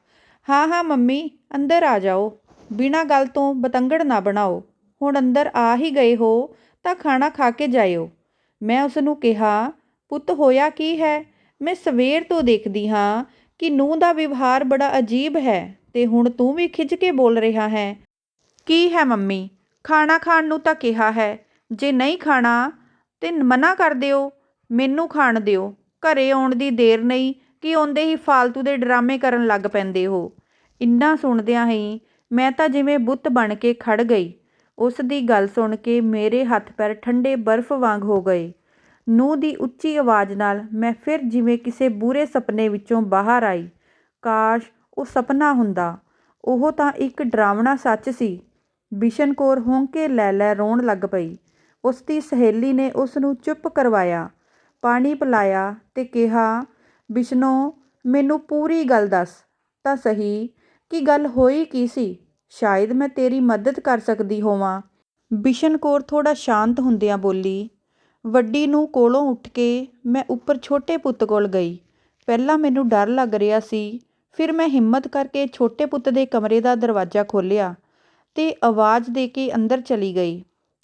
ਹਾਂ ਹਾਂ, ਮੰਮੀ, ਅੰਦਰ ਆ ਜਾਓ। ਬਿਨਾਂ ਗੱਲ ਤੋਂ ਬਤੰਗੜ ਨਾ ਬਣਾਓ। ਹੁਣ ਅੰਦਰ ਆ ਹੀ ਗਏ ਹੋ ਤਾਂ ਖਾਣਾ ਖਾ ਕੇ ਜਾਇਓ। ਮੈਂ ਉਸ ਨੂੰ ਕਿਹਾ, ਪੁੱਤ, ਹੋਇਆ ਕੀ ਹੈ? ਮੈਂ ਸਵੇਰ ਤੋਂ ਦੇਖਦੀ ਹਾਂ ਕਿ ਨੂੰਹ ਦਾ ਵਿਵਹਾਰ ਬੜਾ ਅਜੀਬ ਹੈ ਤੇ ਹੁਣ ਤੂੰ ਵੀ ਖਿੱਚ ਕੇ ਬੋਲ ਰਿਹਾ ਹੈ। ਕੀ ਹੈ ਮੰਮੀ? ਖਾਣਾ ਖਾਣ ਨੂੰ ਤਾਂ ਕਿਹਾ ਹੈ। ਜੇ ਨਹੀਂ ਖਾਣਾ ਤੇ ਮਨਾ ਕਰ ਦਿਓ। ਮੈਨੂੰ ਖਾਣ ਦਿਓ। ਘਰੇ ਆਉਣ ਦੀ ਦੇਰ ਨਹੀਂ ਕਿ ਆਉਂਦੇ ਹੀ ਫਾਲਤੂ ਦੇ ਡਰਾਮੇ ਕਰਨ ਲੱਗ ਪੈਂਦੇ ਹੋ। ਇੰਨਾ ਸੁਣਦਿਆਂ ਹੀ ਮੈਂ ਤਾਂ ਜਿਵੇਂ ਬੁੱਤ ਬਣ ਕੇ ਖੜ ਗਈ। ਉਸ ਦੀ ਗੱਲ ਸੁਣ ਕੇ ਮੇਰੇ ਹੱਥ ਪੈਰ ਠੰਡੇ ਬਰਫ਼ ਵਾਂਗ ਹੋ ਗਏ। ਨੂੰਹ ਦੀ ਉੱਚੀ ਆਵਾਜ਼ ਨਾਲ ਮੈਂ ਫਿਰ ਜਿਵੇਂ ਕਿਸੇ ਬੁਰੇ ਸੁਪਨੇ ਵਿੱਚੋਂ ਬਾਹਰ ਆਈ। ਕਾਸ਼ ਉਹ ਸੁਪਨਾ ਹੁੰਦਾ। ਉਹ ਤਾਂ ਇੱਕ ਡਰਾਵਣਾ ਸੱਚ ਸੀ। ਬਿਸ਼ਨ ਕੌਰ ਹੌਂਕੇ ਲੈ ਲੈ ਰੋਣ ਲੱਗ ਪਈ। ਉਸ ਦੀ ਸਹੇਲੀ ਨੇ ਉਸ ਨੂੰ ਚੁੱਪ ਕਰਵਾਇਆ, ਪਾਣੀ ਪਿਲਾਇਆ ਤੇ ਕਿਹਾ, ਬਿਸ਼ਨੋ, ਮੈਨੂੰ ਪੂਰੀ ਗੱਲ ਦੱਸ। ਤਾਂ ਸਹੀ, ਕਿ ਗੱਲ ਹੋਈ ਕੀ ਸੀ? ਸ਼ਾਇਦ ਮੈਂ ਤੇਰੀ ਮਦਦ ਕਰ ਸਕਦੀ ਹੋਵਾਂ। ਬਿਸ਼ਨ ਕੌਰ ਥੋੜ੍ਹਾ ਸ਼ਾਂਤ ਹੁੰਦਿਆਂ ਬੋਲੀ, ਵੱਡੀ ਨੂੰ ਕੋਲੋਂ ਉੱਠ ਕੇ ਮੈਂ ਉੱਪਰ ਛੋਟੇ ਪੁੱਤ ਕੋਲ ਗਈ। ਪਹਿਲਾਂ ਮੈਨੂੰ ਡਰ ਲੱਗ ਰਿਹਾ ਸੀ, ਫਿਰ ਮੈਂ ਹਿੰਮਤ ਕਰਕੇ ਛੋਟੇ ਪੁੱਤ ਦੇ ਕਮਰੇ ਦਾ ਦਰਵਾਜ਼ਾ ਖੋਲ੍ਹਿਆ ਅਤੇ ਆਵਾਜ਼ ਦੇ ਕੇ ਅੰਦਰ ਚਲੀ ਗਈ।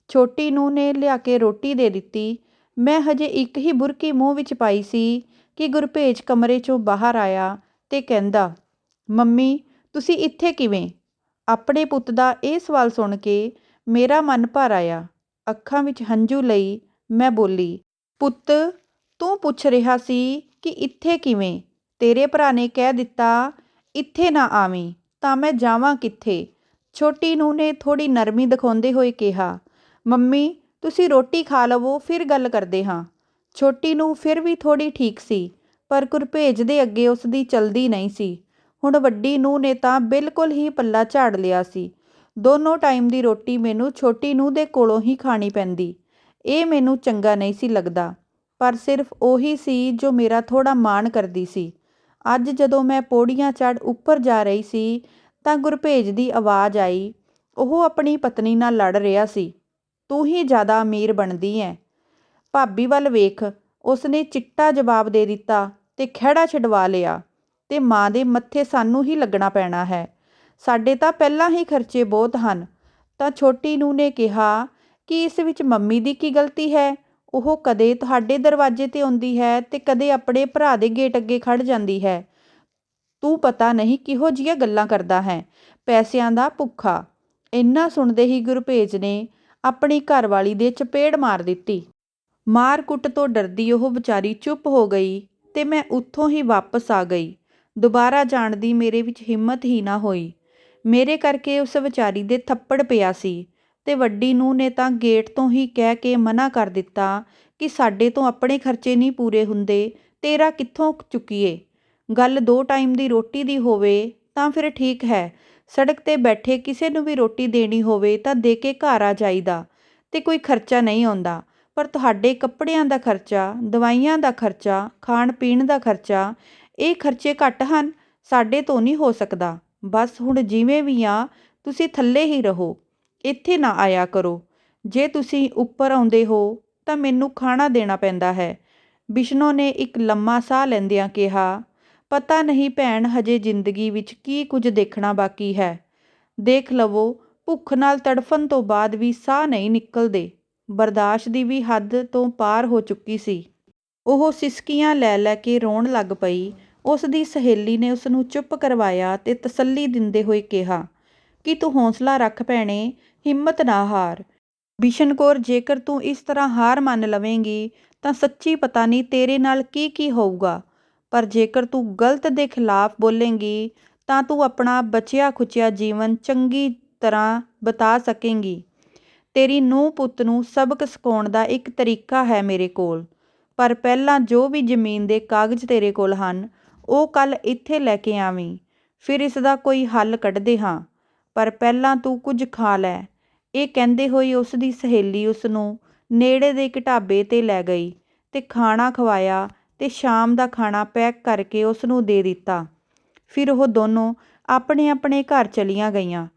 ਛੋਟੀ ਨੂੰਹ ਨੇ ਲਿਆ ਕੇ ਰੋਟੀ ਦੇ ਦਿੱਤੀ। ਮੈਂ ਹਜੇ ਇੱਕ ਹੀ ਬੁਰਕੀ ਮੂੰਹ ਵਿੱਚ ਪਾਈ ਸੀ ਕਿ ਗੁਰਭੇਜ ਕਮਰੇ 'ਚੋਂ ਬਾਹਰ ਆਇਆ ਅਤੇ ਕਹਿੰਦਾ, ਮੰਮੀ, ਤੁਸੀਂ ਇੱਥੇ ਕਿਵੇਂ? ਆਪਣੇ ਪੁੱਤ ਦਾ ਇਹ ਸਵਾਲ ਸੁਣ ਕੇ ਮੇਰਾ ਮਨ ਭਰ ਆਇਆ। ਅੱਖਾਂ ਵਿੱਚ ਹੰਝੂ ਲਈ ਮੈਂ ਬੋਲੀ, ਪੁੱਤ, ਤੂੰ ਪੁੱਛ ਰਿਹਾ ਸੀ ਕਿ ਇੱਥੇ ਕਿਵੇਂ? ਤੇਰੇ ਭਰਾ ਨੇ ਕਹਿ ਦਿੱਤਾ, ਇੱਥੇ ਨਾ ਆਵੀਂ, ਤਾਂ ਮੈਂ ਜਾਵਾਂ ਕਿੱਥੇ? ਛੋਟੀ ਨੂੰ ਨੇ ਥੋੜੀ ਨਰਮੀ ਦਿਖਾਉਂਦੇ ਹੋਏ ਕਿਹਾ, ਮੰਮੀ, ਤੁਸੀਂ ਰੋਟੀ ਖਾ ਲਵੋ, ਫਿਰ ਗੱਲ ਕਰਦੇ ਹਾਂ। ਛੋਟੀ ਨੂੰ ਫਿਰ ਵੀ ਥੋੜੀ ਠੀਕ ਸੀ, ਪਰ ਗੁਰਭੇਜ ਦੇ ਅੱਗੇ ਉਸ ਦੀ ਚਲਦੀ ਨਹੀਂ ਸੀ। ਹੁਣ ਵੱਡੀ ਨੂੰਹ ਨੇ ਤਾਂ ਬਿਲਕੁਲ ਹੀ ਪੱਲਾ ਝਾੜ ਲਿਆ ਸੀ। ਦੋਨੋਂ ਟਾਈਮ ਦੀ ਰੋਟੀ ਮੈਨੂੰ ਛੋਟੀ ਨੂੰਹ ਦੇ ਕੋਲੋਂ ਹੀ ਖਾਣੀ ਪੈਂਦੀ। ਇਹ ਮੈਨੂੰ ਚੰਗਾ ਨਹੀਂ ਸੀ ਲੱਗਦਾ, ਪਰ ਸਿਰਫ ਉਹੀ ਸੀ ਜੋ ਮੇਰਾ ਥੋੜਾ ਮਾਣ ਕਰਦੀ ਸੀ। ਅੱਜ ਜਦੋਂ ਮੈਂ ਪੌੜੀਆਂ ਚੜ ਉੱਪਰ ਜਾ ਰਹੀ ਸੀ, ਤਾਂ ਗੁਰਭੇਜ ਦੀ ਆਵਾਜ਼ ਆਈ, ਉਹ ਆਪਣੀ ਪਤਨੀ ਨਾਲ ਲੜ ਰਿਹਾ ਸੀ। ਤੂੰ ਹੀ ਜ਼ਿਆਦਾ ਅਮੀਰ ਬਣਦੀ ਐ। ਭਾਬੀ ਵੱਲ ਵੇਖ, ਉਸਨੇ ਚਿੱਟਾ ਜਵਾਬ ਦੇ ਦਿੱਤਾ ਤੇ ਖਹਿੜਾ ਛਡਵਾ ਲਿਆ। ਅਤੇ ਮਾਂ ਦੇ ਮੱਥੇ ਸਾਨੂੰ ਹੀ ਲੱਗਣਾ ਪੈਣਾ ਹੈ। ਸਾਡੇ ਤਾਂ ਪਹਿਲਾਂ ਹੀ ਖਰਚੇ ਬਹੁਤ ਹਨ। ਤਾਂ ਛੋਟੀ ਨੂੰ ਨੇ ਕਿਹਾ, ਕਿ ਇਸ ਵਿੱਚ ਮੰਮੀ ਦੀ ਕੀ ਗਲਤੀ ਹੈ? ਉਹ ਕਦੇ ਤੁਹਾਡੇ ਦਰਵਾਜ਼ੇ ਤੇ ਆਉਂਦੀ ਹੈ ਅਤੇ ਕਦੇ ਆਪਣੇ ਭਰਾ ਦੇ ਗੇਟ ਅੱਗੇ ਖੜ੍ਹ ਜਾਂਦੀ ਹੈ। ਤੂੰ ਪਤਾ ਨਹੀਂ ਕਿਹੋ ਜਿਹੀਆਂ ਗੱਲਾਂ ਕਰਦਾ ਹੈ। ਪੈਸਿਆਂ ਦਾ ਭੁੱਖਾ। ਇੰਨਾ ਸੁਣਦੇ ਹੀ ਗੁਰਭੇਜ ਨੇ ਆਪਣੀ ਘਰਵਾਲੀ ਦੇ ਚਪੇੜ ਮਾਰ ਦਿੱਤੀ। ਮਾਰ ਕੁੱਟ ਤੋਂ ਡਰਦੀ ਉਹ ਵਿਚਾਰੀ ਚੁੱਪ ਹੋ ਗਈ ਤੇ ਮੈਂ ਉੱਥੋਂ ਹੀ ਵਾਪਸ ਆ ਗਈ। ਦੁਬਾਰਾ ਜਾਣ ਦੀ ਮੇਰੇ ਵਿੱਚ ਹਿੰਮਤ ਹੀ ਨਾ ਹੋਈ। ਮੇਰੇ ਕਰਕੇ ਉਸ ਵਿਚਾਰੀ ਦੇ ਥੱਪੜ ਪਿਆ ਸੀ ਤੇ ਵੱਡੀ ਨੂੰ ਨੇ ਤਾਂ ਗੇਟ ਤੋਂ ਹੀ ਕਹਿ ਕੇ ਮਨਾ ਕਰ ਦਿੱਤਾ ਕਿ ਸਾਡੇ ਤੋਂ ਆਪਣੇ ਖਰਚੇ ਨਹੀਂ ਪੂਰੇ ਹੁੰਦੇ, ਤੇਰਾ ਕਿੱਥੋਂ ਚੁੱਕੀਏ? ਗੱਲ ਦੋ ਟਾਈਮ ਦੀ ਰੋਟੀ ਦੀ ਹੋਵੇ ਤਾਂ ਫਿਰ ਠੀਕ ਹੈ, ਸੜਕ ਤੇ ਬੈਠੇ ਕਿਸੇ ਨੂੰ ਵੀ ਰੋਟੀ ਦੇਣੀ ਹੋਵੇ ਤਾਂ ਦੇ ਕੇ ਘਰ ਆ ਜਾਈਦਾ ਤੇ ਕੋਈ ਖਰਚਾ ਨਹੀਂ ਆਉਂਦਾ, ਪਰ ਤੁਹਾਡੇ ਕੱਪੜਿਆਂ ਦਾ ਖਰਚਾ, ਦਵਾਈਆਂ ਦਾ ਖਰਚਾ ਖਾਣ ਪੀਣ ਦਾ ਖਰਚਾ ਇਹ ਖਰਚੇ ਘੱਟ ਹਨ, ਸਾਡੇ ਤੋਂ ਨਹੀਂ ਹੋ ਸਕਦਾ। ਬਸ ਹੁਣ ਜਿਵੇਂ ਵੀ ਆ, ਤੁਸੀਂ ਥੱਲੇ ਹੀ ਰਹੋ, ਇੱਥੇ ਨਾ ਆਇਆ ਕਰੋ। ਜੇ ਤੁਸੀਂ ਉੱਪਰ ਆਉਂਦੇ ਹੋ, ਤਾਂ ਮੈਨੂੰ ਖਾਣਾ ਦੇਣਾ ਪੈਂਦਾ ਹੈ। ਬਿਸ਼ਨੋ ਨੇ ਇੱਕ ਲੰਮਾ ਸਾਹ ਲੈਂਦਿਆਂ ਕਿਹਾ, ਪਤਾ ਨਹੀਂ ਭੈਣ, ਹਜੇ ਜ਼ਿੰਦਗੀ ਵਿੱਚ ਕੀ ਕੁਝ ਦੇਖਣਾ ਬਾਕੀ ਹੈ। ਦੇਖ ਲਵੋ, ਭੁੱਖ ਨਾਲ ਤੜਫਣ ਤੋਂ ਬਾਅਦ ਵੀ ਸਾਹ ਨਹੀਂ ਨਿਕਲਦੇ। ਬਰਦਾਸ਼ਤ ਦੀ ਵੀ ਹੱਦ ਤੋਂ ਪਾਰ ਹੋ ਚੁੱਕੀ ਸੀ। ਉਹ ਸਿਸਕੀਆਂ ਲੈ ਲੈ ਕੇ ਰੋਣ ਲੱਗ ਪਈ ਉਸ ਦੀ ਸਹੇਲੀ ਨੇ ਉਸ ਨੂੰ ਚੁੱਪ ਕਰਵਾਇਆ ਅਤੇ ਤਸੱਲੀ ਦਿੰਦੇ ਹੋਏ ਕਿਹਾ, ਕਿ ਤੂੰ ਹੌਂਸਲਾ ਰੱਖ ਭੈਣੇ? ਹਿੰਮਤ ਨਾ ਹਾਰ। ਬਿਸ਼ਨ ਕੌਰ, ਜੇਕਰ ਤੂੰ ਇਸ ਤਰ੍ਹਾਂ ਹਾਰ ਮੰਨ ਲਵੇਂਗੀ, ਤਾਂ ਸੱਚੀ ਪਤਾ ਨਹੀਂ ਤੇਰੇ ਨਾਲ ਕੀ ਕੀ ਹੋਊਗਾ। ਪਰ ਜੇਕਰ ਤੂੰ ਗਲਤ ਦੇ ਖਿਲਾਫ ਬੋਲੇਂਗੀ, ਤਾਂ ਤੂੰ ਆਪਣਾ ਬਚਿਆ ਖੁਚਿਆ ਜੀਵਨ ਚੰਗੀ ਤਰ੍ਹਾਂ ਬਤਾ ਸਕੇਂਗੀ। ਤੇਰੀ ਨੂੰਹ ਪੁੱਤ ਨੂੰ ਸਬਕ ਸਿਖਾਉਣ ਦਾ ਇੱਕ ਤਰੀਕਾ ਹੈ ਮੇਰੇ ਕੋਲ। ਪਰ ਪਹਿਲਾਂ ਜੋ ਵੀ ਜ਼ਮੀਨ ਦੇ ਕਾਗਜ਼ ਤੇਰੇ ਕੋਲ ਹਨ ਉਹ ਕੱਲ੍ਹ ਇੱਥੇ ਲੈ ਕੇ ਆਵੀਂ। ਫਿਰ ਇਸ ਦਾ ਕੋਈ ਹੱਲ ਕੱਢਦੇ ਹਾਂ। ਪਰ ਪਹਿਲਾਂ ਤੂੰ ਕੁਝ ਖਾ ਲੈ। ਇਹ ਕਹਿੰਦੇ ਹੋਏ ਉਸ ਦੀ ਸਹੇਲੀ ਉਸ ਨੂੰ ਨੇੜੇ ਦੇ ਇੱਕ ਢਾਬੇ ਤੇ ਲੈ ਗਈ ਅਤੇ ਖਾਣਾ ਖਵਾਇਆ ਅਤੇ ਸ਼ਾਮ ਦਾ ਖਾਣਾ ਪੈਕ ਕਰਕੇ ਉਸ ਨੂੰ ਦੇ ਦਿੱਤਾ। ਫਿਰ ਉਹ ਦੋਨੋਂ ਆਪਣੇ ਆਪਣੇ ਘਰ ਚਲੀਆਂ ਗਈਆਂ।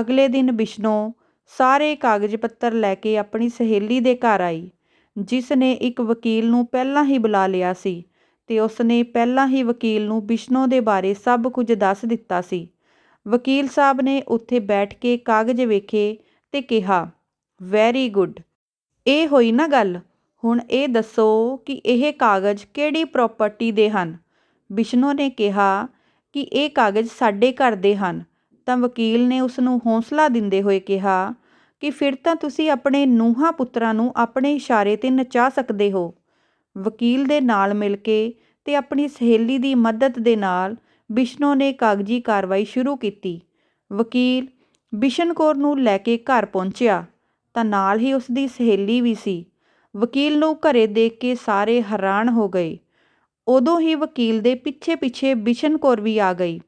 ਅਗਲੇ ਦਿਨ ਬਿਸ਼ਨੋ ਸਾਰੇ ਕਾਗਜ਼ ਪੱਤਰ ਲੈ ਕੇ ਆਪਣੀ ਸਹੇਲੀ ਦੇ ਘਰ ਆਈ, ਜਿਸ ਨੇ ਇੱਕ ਵਕੀਲ ਨੂੰ ਪਹਿਲਾਂ ਹੀ ਬੁਲਾ ਲਿਆ ਸੀ। ਅਤੇ ਉਸ ਨੇ ਪਹਿਲਾਂ ਹੀ ਵਕੀਲ ਨੂੰ ਬਿਸ਼ਨੋ ਦੇ ਬਾਰੇ ਸਭ ਕੁਝ ਦੱਸ ਦਿੱਤਾ ਸੀ। ਵਕੀਲ ਸਾਹਿਬ ਨੇ ਉੱਥੇ ਬੈਠ ਕੇ ਕਾਗਜ਼ ਵੇਖੇ ਅਤੇ ਕਿਹਾ ਵੈਰੀ ਗੁੱਡ ਇਹ ਹੋਈ ਨਾ ਗੱਲ? ਹੁਣ ਇਹ ਦੱਸੋ ਕਿ ਇਹ ਕਾਗਜ਼ ਕਿਹੜੀ ਪ੍ਰਾਪਰਟੀ ਦੇ ਹਨ? ਬਿਸ਼ਨੋ ਨੇ ਕਿਹਾ ਕਿ ਇਹ ਕਾਗਜ਼ ਸਾਡੇ ਘਰ ਦੇ ਹਨ। ਤਾਂ ਵਕੀਲ ਨੇ ਉਸ ਨੂੰ ਹੌਸਲਾ ਦਿੰਦੇ ਹੋਏ ਕਿਹਾ ਕਿ ਫਿਰ ਤਾਂ ਤੁਸੀਂ ਆਪਣੇ ਨੂੰਹਾਂ ਪੁੱਤਰਾਂ ਨੂੰ ਆਪਣੇ ਇਸ਼ਾਰੇ ਤੇ ਨਚਾ ਸਕਦੇ ਹੋ। ਵਕੀਲ ਦੇ ਨਾਲ ਮਿਲ ਕੇ ਅਤੇ ਆਪਣੀ ਸਹੇਲੀ ਦੀ ਮਦਦ ਦੇ ਨਾਲ ਬਿਸ਼ਨੋ ਨੇ ਕਾਗਜ਼ੀ ਕਾਰਵਾਈ ਸ਼ੁਰੂ ਕੀਤੀ। ਵਕੀਲ ਬਿਸ਼ਨ ਕੌਰ ਨੂੰ ਲੈ ਕੇ ਘਰ ਪਹੁੰਚਿਆ, ਤਾਂ ਨਾਲ ਹੀ ਉਸ ਦੀ ਸਹੇਲੀ ਵੀ ਸੀ। ਵਕੀਲ ਨੂੰ ਘਰੇ ਦੇਖ ਕੇ ਸਾਰੇ ਹੈਰਾਨ ਹੋ ਗਏ। ਉਦੋਂ ਹੀ ਵਕੀਲ ਦੇ ਪਿੱਛੇ ਪਿੱਛੇ ਬਿਸ਼ਨ ਕੌਰ ਵੀ ਆ ਗਈ।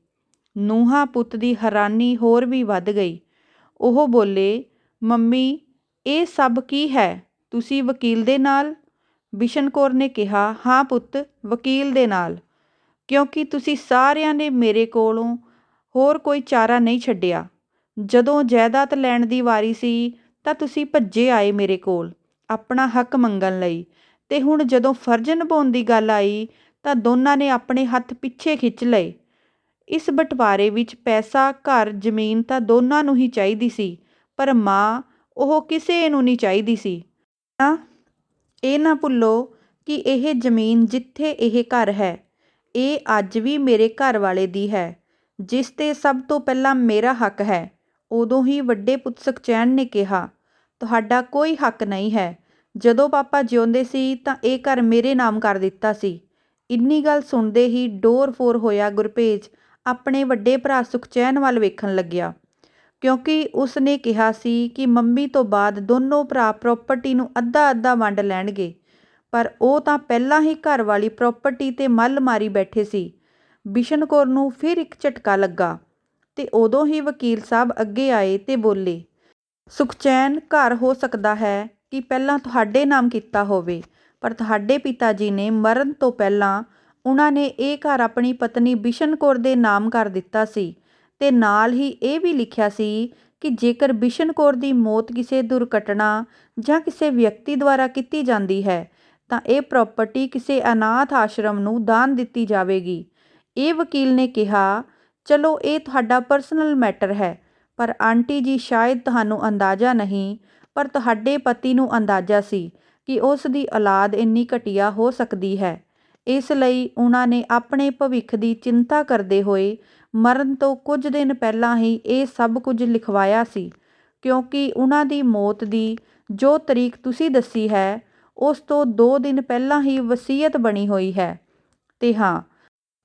ਨੂੰਹਾਂ ਪੁੱਤ ਦੀ ਹੈਰਾਨੀ ਹੋਰ ਵੀ ਵੱਧ ਗਈ। ਉਹ ਬੋਲੇ, ਮੰਮੀ, ਇਹ ਸਭ ਕੀ ਹੈ? ਤੁਸੀਂ ਵਕੀਲ ਦੇ ਨਾਲ ਬਿਸ਼ਨ ਕੌਰ ਨੇ ਕਿਹਾ, ਹਾਂ ਪੁੱਤ, ਵਕੀਲ ਦੇ ਨਾਲ। ਕਿਉਂਕਿ ਤੁਸੀਂ ਸਾਰਿਆਂ ਨੇ ਮੇਰੇ ਕੋਲੋਂ ਹੋਰ ਕੋਈ ਚਾਰਾ ਨਹੀਂ ਛੱਡਿਆ। ਜਦੋਂ ਜਾਇਦਾਦ ਲੈਣ ਦੀ ਵਾਰੀ ਸੀ, ਤਾਂ ਤੁਸੀਂ ਭੱਜੇ ਆਏ ਮੇਰੇ ਕੋਲ, ਆਪਣਾ ਹੱਕ ਮੰਗਣ ਲਈ। ਤੇ ਹੁਣ ਜਦੋਂ ਫਰਜ਼ ਨਿਭਾਉਣ ਦੀ ਗੱਲ ਆਈ, ਤਾਂ ਦੋਨਾਂ ਨੇ ਆਪਣੇ ਹੱਥ ਪਿੱਛੇ ਖਿੱਚ ਲਏ। ਇਸ ਬਟਵਾਰੇ ਵਿੱਚ ਪੈਸਾ, ਘਰ, ਜ਼ਮੀਨ ਤਾਂ ਦੋਨਾਂ ਨੂੰ ਹੀ ਚਾਹੀਦੀ ਸੀ, ਪਰ ਮਾਂ ਉਹ ਕਿਸੇ ਨੂੰ ਨਹੀਂ ਚਾਹੀਦੀ ਸੀ। ਨਾ ਇਹ ਨਾ ਭੁੱਲੋ ਕਿ ਇਹ ਜ਼ਮੀਨ ਜਿੱਥੇ ਇਹ ਘਰ ਹੈ, ਇਹ ਅੱਜ ਵੀ ਮੇਰੇ ਘਰ ਵਾਲੇ ਦੀ ਹੈ, ਜਿਸ ਤੇ ਸਭ ਤੋਂ ਪਹਿਲਾਂ ਮੇਰਾ ਹੱਕ ਹੈ, ਉਦੋਂ ਹੀ ਵੱਡੇ ਪੁੱਤ ਸੁਖਚੈਨ ਨੇ ਕਿਹਾ, ਤੁਹਾਡਾ ਕੋਈ ਹੱਕ ਨਹੀਂ ਹੈ। ਜਦੋਂ ਪਾਪਾ ਜਿਉਂਦੇ ਸੀ ਤਾਂ ਇਹ ਘਰ ਮੇਰੇ ਨਾਮ ਕਰ ਦਿੱਤਾ ਸੀ। ਇੰਨੀ ਗੱਲ ਸੁਣਦੇ ਹੀ ਡੋਰ ਫੋਰ ਹੋਇਆ ਗੁਰਭੇਜ ਆਪਣੇ ਵੱਡੇ ਭਰਾ ਸੁਖਚੈਨ ਵੱਲ ਵੇਖਣ ਲੱਗਿਆ। ਕਿਉਂਕਿ ਉਸ ਨੇ ਕਿਹਾ ਸੀ ਕਿ ਮੰਮੀ ਤੋਂ ਬਾਅਦ ਦੋਨੋਂ ਭਰਾ ਪ੍ਰੋਪਰਟੀ ਨੂੰ ਅੱਧਾ ਅੱਧਾ ਵੰਡ ਲੈਣਗੇ। ਪਰ ਉਹ ਤਾਂ ਪਹਿਲਾਂ ਹੀ ਘਰ ਵਾਲੀ ਪ੍ਰੋਪਰਟੀ ਤੇ ਮੱਲ ਮਾਰੀ ਬੈਠੇ ਸੀ। ਬਿਸ਼ਨ ਕੌਰ ਨੂੰ ਫਿਰ ਇੱਕ ਝਟਕਾ ਲੱਗਾ ਤੇ ਉਦੋਂ ਹੀ ਵਕੀਲ ਸਾਹਿਬ ਅੱਗੇ ਆਏ ਤੇ ਬੋਲੇ, ਸੁਖਚੈਨ, ਘਰ ਹੋ ਸਕਦਾ ਹੈ ਕਿ ਪਹਿਲਾਂ ਤੁਹਾਡੇ ਨਾਮ ਕੀਤਾ ਹੋਵੇ, ਪਰ ਤੁਹਾਡੇ ਪਿਤਾ ਜੀ ਨੇ ਮਰਨ ਤੋਂ ਪਹਿਲਾਂ ਉਹਨਾਂ ਨੇ ਇਹ ਘਰ ਆਪਣੀ ਪਤਨੀ ਬਿਸ਼ਨ ਕੌਰ ਦੇ ਨਾਮ ਕਰ ਦਿੱਤਾ ਸੀ। ਤੇ ਨਾਲ ਹੀ ਇਹ ਵੀ ਲਿਖਿਆ ਸੀ ਕਿ ਜੇਕਰ ਬਿਸ਼ਨ ਕੌਰ ਦੀ ਮੌਤ ਕਿਸੇ ਦੁਰਘਟਨਾ ਜਾਂ ਕਿਸੇ ਵਿਅਕਤੀ ਦੁਆਰਾ ਕੀਤੀ ਜਾਂਦੀ ਹੈ, ਤਾਂ ਇਹ ਪ੍ਰਾਪਰਟੀ ਕਿਸੇ ਅਨਾਥ ਆਸ਼ਰਮ ਨੂੰ ਦਾਨ ਦਿੱਤੀ ਜਾਵੇਗੀ। ਇਹ ਵਕੀਲ ਨੇ ਕਿਹਾ, ਚਲੋ, ਇਹ ਤੁਹਾਡਾ ਪਰਸਨਲ ਮੈਟਰ ਹੈ, ਪਰ ਆਂਟੀ ਜੀ ਸ਼ਾਇਦ ਤੁਹਾਨੂੰ ਅੰਦਾਜ਼ਾ ਨਹੀਂ, ਪਰ ਤੁਹਾਡੇ ਪਤੀ ਨੂੰ ਅੰਦਾਜ਼ਾ ਸੀ ਕਿ ਉਸ ਦੀ ਔਲਾਦ ਇੰਨੀ ਘਟੀਆ ਹੋ ਸਕਦੀ ਹੈ। ਇਸ ਲਈ ਉਹਨਾਂ ਨੇ ਆਪਣੇ ਭਵਿੱਖ ਦੀ ਚਿੰਤਾ ਕਰਦੇ ਹੋਏ ਮਰਨ ਤੋਂ ਕੁਝ ਦਿਨ ਪਹਿਲਾਂ ਹੀ ਇਹ ਸਭ ਕੁਝ ਲਿਖਵਾਇਆ ਸੀ, ਕਿਉਂਕਿ ਉਹਨਾਂ ਦੀ ਮੌਤ ਦੀ ਜੋ ਤਰੀਕ ਤੁਸੀਂ ਦੱਸੀ ਹੈ, ਉਸ ਤੋਂ ਦੋ ਦਿਨ ਪਹਿਲਾਂ ਹੀ ਵਸੀਅਤ ਬਣੀ ਹੋਈ ਹੈ। ਅਤੇ ਹਾਂ,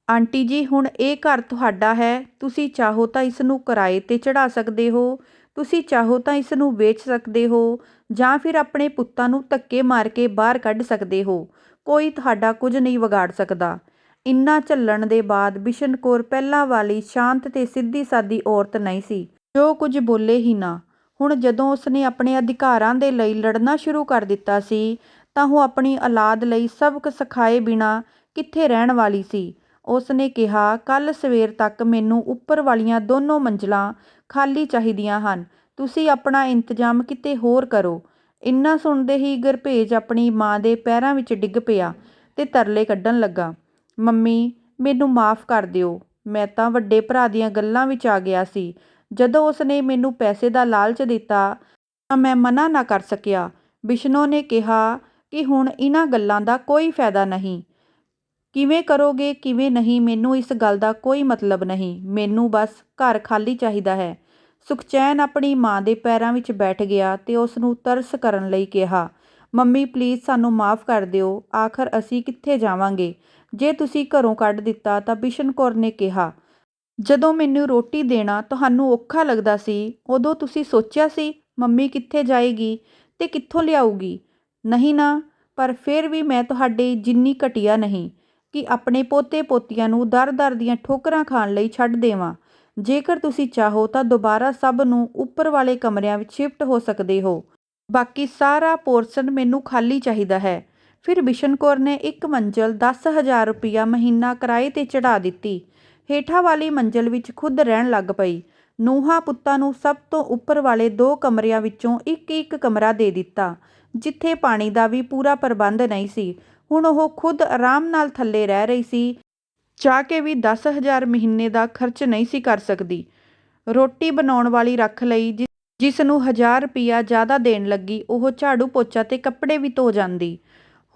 ਆਂਟੀ ਜੀ, ਹੁਣ ਇਹ ਘਰ ਤੁਹਾਡਾ ਹੈ, ਤੁਸੀਂ ਚਾਹੋ ਤਾਂ ਇਸ ਨੂੰ ਕਿਰਾਏ ਤੇ ਚੜ੍ਹਾ ਸਕਦੇ ਹੋ, ਤੁਸੀਂ ਚਾਹੋ ਤਾਂ ਇਸ ਨੂੰ ਵੇਚ ਸਕਦੇ ਹੋ, ਜਾਂ ਫਿਰ ਆਪਣੇ ਪੁੱਤਾਂ ਨੂੰ ਧੱਕੇ ਮਾਰ ਕੇ ਬਾਹਰ ਕੱਢ ਸਕਦੇ ਹੋ, ਕੋਈ ਤੁਹਾਡਾ ਕੁਝ ਨਹੀਂ ਵਿਗਾੜ ਸਕਦਾ। ਇੰਨਾ ਝੱਲਣ ਦੇ ਬਾਅਦ ਬਿਸ਼ਨ ਕੌਰ ਪਹਿਲਾਂ ਵਾਲੀ ਸ਼ਾਂਤ ਤੇ ਸਿੱਧੀ ਸਾਦੀ ਔਰਤ ਨਹੀਂ ਸੀ। ਜੋ ਕੁਝ ਬੋਲੇ ਹੀ ਨਾ। ਹੁਣ ਜਦੋਂ ਉਸਨੇ ਆਪਣੇ ਅਧਿਕਾਰਾਂ ਦੇ ਲਈ ਲੜਨਾ ਸ਼ੁਰੂ ਕਰ ਦਿੱਤਾ ਸੀ, ਤਾਂ ਉਹ ਆਪਣੀ ਔਲਾਦ ਲਈ ਸਬਕ ਸਿਖਾਏ ਬਿਨਾ ਕਿੱਥੇ ਰਹਿਣ ਵਾਲੀ ਸੀ। ਉਸ ਨੇ ਕਿਹਾ ਕੱਲ ਸਵੇਰ ਤੱਕ ਮੈਨੂੰ ਉੱਪਰ ਵਾਲੀਆਂ ਦੋਨੋਂ ਮੰਜ਼ਲਾਂ ਖਾਲੀ ਚਾਹੀਦੀਆਂ ਹਨ। ਤੁਸੀਂ ਆਪਣਾ ਇੰਤਜ਼ਾਮ ਕਿਤੇ ਹੋਰ ਕਰੋ ਇੰਨਾ ਸੁਣਦੇ ਹੀ ਗਰਭੇਜ ਆਪਣੀ ਮਾਂ ਦੇ ਪੈਰਾਂ ਵਿੱਚ ਡਿੱਗ ਪਿਆ ਤੇ ਤਰਲੇ ਕੱਢਣ ਲੱਗਾ। ਮੰਮੀ, ਮੈਨੂੰ ਮਾਫ ਕਰ ਦਿਓ। ਮੈਂ ਤਾਂ ਵੱਡੇ ਭਰਾ ਦੀਆਂ ਗੱਲਾਂ ਵਿੱਚ ਆ ਗਿਆ ਸੀ। ਜਦੋਂ ਉਸਨੇ ਮੈਨੂੰ ਪੈਸੇ ਦਾ ਲਾਲਚ ਦਿੱਤਾ, ਤਾਂ ਮੈਂ ਮਨਾ ਨਾ ਕਰ ਸਕਿਆ। ਬਿਸ਼ਨੋ ਨੇ ਕਿਹਾ ਕਿ ਹੁਣ ਇਹਨਾਂ ਗੱਲਾਂ ਦਾ ਕੋਈ ਫਾਇਦਾ ਨਹੀਂ। ਕਿਵੇਂ ਕਰੋਗੇ, ਕਿਵੇਂ ਨਹੀਂ, ਮੈਨੂੰ ਇਸ ਗੱਲ ਦਾ ਕੋਈ ਮਤਲਬ ਨਹੀਂ। ਮੈਨੂੰ ਬਸ ਘਰ ਖਾਲੀ ਚਾਹੀਦਾ ਹੈ। ਸੁਖਚੈਨ ਆਪਣੀ ਮਾਂ ਦੇ ਪੈਰਾਂ ਵਿੱਚ ਬੈਠ ਗਿਆ ਤੇ ਉਸ ਨੂੰ ਤਰਸ ਕਰਨ ਲਈ ਕਿਹਾ, ਮੰਮੀ ਪਲੀਜ਼ ਸਾਨੂੰ ਮਾਫ ਕਰ ਦਿਓ। ਆਖਰ ਅਸੀਂ ਕਿੱਥੇ ਜਾਵਾਂਗੇ? ਜੇ ਤੁਸੀਂ ਘਰੋਂ ਕੱਢ ਦਿੱਤਾ ਤਾਂ ਬਿਸ਼ਨ ਕੌਰ ਨੇ ਕਿਹਾ, ਜਦੋਂ ਮੈਨੂੰ ਰੋਟੀ ਦੇਣਾ ਤੁਹਾਨੂੰ ਔਖਾ ਲੱਗਦਾ ਸੀ, ਉਦੋਂ ਤੁਸੀਂ ਸੋਚਿਆ ਸੀ, ਮੰਮੀ ਕਿੱਥੇ ਜਾਏਗੀ ਤੇ ਕਿੱਥੋਂ ਲਿਆਊਗੀ? ਨਹੀਂ ਨਾ, ਪਰ ਫਿਰ ਵੀ ਮੈਂ ਤੁਹਾਡੇ ਜਿੰਨੀ ਘਟੀਆ ਨਹੀਂ ਕਿ ਆਪਣੇ ਪੋਤੇ ਪੋਤੀਆਂ ਨੂੰ ਦਰ-ਦਰ ਦੀਆਂ ਠੋਕਰਾਂ ਖਾਣ ਲਈ ਛੱਡ ਦੇਵਾਂ। ਜੇਕਰ ਤੁਸੀਂ ਚਾਹੋ ਤਾਂ ਦੁਬਾਰਾ ਸਭ ਨੂੰ ਉੱਪਰ ਵਾਲੇ ਕਮਰਿਆਂ ਵਿੱਚ ਸ਼ਿਫਟ ਹੋ ਸਕਦੇ ਹੋ। ਬਾਕੀ ਸਾਰਾ ਪੋਰਸ਼ਨ ਮੈਨੂੰ ਖਾਲੀ ਚਾਹੀਦਾ ਹੈ। ਫਿਰ ਬਿਸ਼ਨ ਕੌਰ ਨੇ ਇੱਕ ਮੰਜ਼ਲ 10000 ਰੁਪਇਆ ਮਹੀਨਾ ਕਿਰਾਏ ਤੇ ਚੜ੍ਹਾ ਦਿੱਤੀ। ਹੇਠਾਂ ਵਾਲੀ ਮੰਜ਼ਲ ਵਿੱਚ ਖੁਦ ਰਹਿਣ ਲੱਗ ਪਈ। ਨੂੰਹਾਂ ਪੁੱਤਾਂ ਨੂੰ ਸਭ ਤੋਂ ਉੱਪਰ ਵਾਲੇ ਦੋ ਕਮਰਿਆਂ ਵਿੱਚੋਂ ਇੱਕ ਇੱਕ ਕਮਰਾ ਦੇ ਦਿੱਤਾ, ਜਿੱਥੇ ਪਾਣੀ ਦਾ ਵੀ ਪੂਰਾ ਪ੍ਰਬੰਧ ਨਹੀਂ ਸੀ। ਹੁਣ ਉਹ ਖੁਦ ਆਰਾਮ ਨਾਲ ਥੱਲੇ ਰਹਿ ਰਹੀ ਸੀ। ਚਾਹ ਕੇ ਵੀ 10000 ਮਹੀਨੇ ਦਾ ਖਰਚ ਨਹੀਂ ਸੀ ਕਰ ਸਕਦੀ। ਰੋਟੀ ਬਣਾਉਣ ਵਾਲੀ ਰੱਖ ਲਈ, ਜਿ- ਜਿਸ ਨੂੰ 1000 ਰੁਪਿਆ ਜ਼ਿਆਦਾ ਦੇਣ ਲੱਗੀ, ਉਹ ਝਾੜੂ ਪੋਚਾ ਤੇ ਕੱਪੜੇ ਵੀ ਧੋ ਜਾਂਦੀ।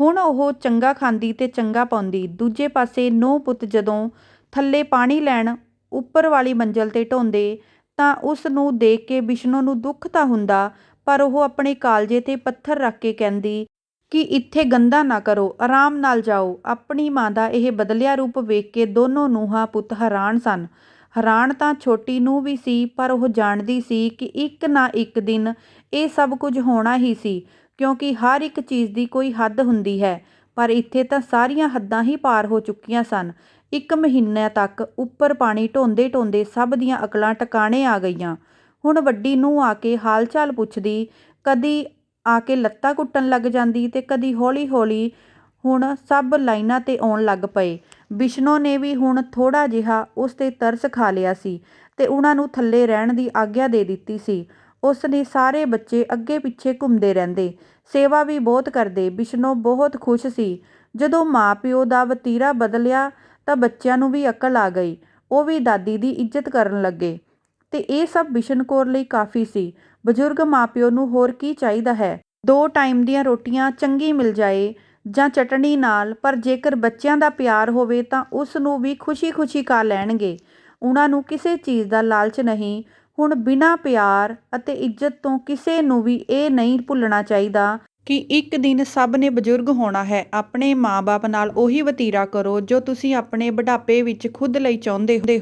ਹੁਣ ਉਹ ਚੰਗਾ ਖਾਂਦੀ ਤੇ ਚੰਗਾ ਪਾਉਂਦੀ। ਦੂਜੇ ਪਾਸੇ ਨੌ ਪੁੱਤ ਜਦੋਂ ਥੱਲੇ ਪਾਣੀ ਲੈਣ ਉੱਪਰ ਵਾਲੀ ਮੰਜ਼ਲ ਤੇ ਢੋਂਦੇ, ਤਾਂ ਉਸ ਨੂੰ ਦੇਖ ਕੇ ਬਿਸ਼ਨੋ ਨੂੰ ਦੁੱਖ ਤਾਂ ਹੁੰਦਾ, ਪਰ ਉਹ ਆਪਣੇ ਕਾਲਜੇ ਤੇ ਪੱਥਰ ਰੱਖ ਕੇ ਕਹਿੰਦੀ ਕਿ ਇੱਥੇ ਗੰਦਾ ਨਾ ਕਰੋ, ਆਰਾਮ ਨਾਲ ਜਾਓ। ਆਪਣੀ ਮਾਂ ਦਾ ਇਹ ਬਦਲਿਆ ਰੂਪ ਵੇਖ ਕੇ ਦੋਨੋਂ ਨੂੰਹਾਂ ਪੁੱਤ ਹੈਰਾਨ ਸਨ। ਹੈਰਾਨ ਤਾਂ ਛੋਟੀ ਨੂੰ ਵੀ ਸੀ, ਪਰ ਉਹ ਜਾਣਦੀ ਸੀ ਕਿ ਇੱਕ ਨਾ ਇੱਕ ਦਿਨ ਇਹ ਸਭ ਕੁਝ ਹੋਣਾ ਹੀ ਸੀ। ਕਿਉਂਕਿ ਹਰ ਇੱਕ ਚੀਜ਼ ਦੀ ਕੋਈ ਹੱਦ ਹੁੰਦੀ ਹੈ, ਪਰ ਇੱਥੇ ਤਾਂ ਸਾਰੀਆਂ ਹੱਦਾਂ ਹੀ ਪਾਰ ਹੋ ਚੁੱਕੀਆਂ ਸਨ। ਇੱਕ ਮਹੀਨੇ ਤੱਕ ਉੱਪਰ ਪਾਣੀ ਢੋਂਦੇ ਢੋਂਦੇ ਸਭ ਦੀਆਂ ਅਕਲਾਂ ਟਿਕਾਣੇ ਆ ਗਈਆਂ। ਹੁਣ ਵੱਡੀ ਨੂੰ ਆ ਕੇ ਹਾਲ ਚਾਲ ਪੁੱਛਦੀ, ਕਦੀ ਆ ਕੇ ਲੱਤਾਂ ਕੁੱਟਣ ਲੱਗ ਜਾਂਦੀ ਤੇ ਕਦੀ ਹੌਲੀ ਹੌਲੀ ਹੁਣ ਸਭ ਲਾਈਨਾਂ ਤੇ ਆਉਣ ਲੱਗ ਪਏ। ਬਿਸ਼ਨੋ ਨੇ ਵੀ ਹੁਣ ਥੋੜਾ ਜਿਹਾ ਉਸ ਤੇ ਤਰਸ ਖਾ ਲਿਆ ਸੀ ਤੇ ਉਹਨਾਂ ਨੂੰ ਥੱਲੇ ਰਹਿਣ ਦੀ ਆਗਿਆ ਦੇ ਦਿੱਤੀ ਸੀ। ਉਸ ਨੇ ਸਾਰੇ ਬੱਚੇ ਅੱਗੇ ਪਿੱਛੇ ਘੁੰਮਦੇ ਰਹਿੰਦੇ। ਸੇਵਾ ਵੀ ਬਹੁਤ ਕਰਦੇ। ਬਿਸ਼ਨੋ ਬਹੁਤ ਖੁਸ਼ ਸੀ। ਜਦੋਂ ਮਾਂ ਪਿਓ ਦਾ ਵਤੀਰਾ ਬਦਲਿਆ ਤਾਂ ਬੱਚਿਆਂ ਨੂੰ ਵੀ ਅਕਲ ਆ ਗਈ। ਉਹ ਵੀ ਦਾਦੀ ਦੀ ਇੱਜ਼ਤ ਕਰਨ ਲੱਗੇ। ਤੇ ਇਹ ਸਭ ਬਿਸ਼ਨ ਕੌਰ ਲਈ ਕਾਫੀ ਸੀ। ਬਜ਼ੁਰਗ ਮਾਪਿਓ ਨੂੰ ਹੋਰ ਕੀ ਚਾਹੀਦਾ ਹੈ? ਦੋ ਟਾਈਮ ਦੀਆਂ ਰੋਟੀਆਂ ਚੰਗੀ ਮਿਲ ਜਾਏ ਜਾਂ ਚਟਣੀ ਨਾਲ, ਪਰ ਜੇਕਰ ਬੱਚਿਆਂ ਦਾ ਪਿਆਰ ਹੋਵੇ ਤਾਂ ਉਸ ਨੂੰ ਵੀ ਖੁਸ਼ੀ-ਖੁਸ਼ੀ ਖਾ ਲੈਣਗੇ। ਉਹਨਾਂ ਨੂੰ ਕਿਸੇ ਚੀਜ਼ ਦਾ ਲਾਲਚ ਨਹੀਂ ਹੁਣ ਬਿਨਾਂ ਪਿਆਰ ਅਤੇ ਇੱਜ਼ਤ ਤੋਂ ਕਿਸੇ ਨੂੰ ਵੀ ਇਹ ਨਹੀਂ ਭੁੱਲਣਾ ਚਾਹੀਦਾ ਕਿ ਇੱਕ ਦਿਨ ਸਭ ਨੇ ਬਜ਼ੁਰਗ ਹੋਣਾ ਹੈ। ਆਪਣੇ ਮਾਂ-ਬਾਪ ਨਾਲ ਉਹੀ ਵਤੀਰਾ ਕਰੋ ਜੋ ਤੁਸੀਂ ਆਪਣੇ ਬੁਢਾਪੇ ਵਿੱਚ ਖੁਦ ਲਈ ਚਾਹੁੰਦੇ ਹੋ।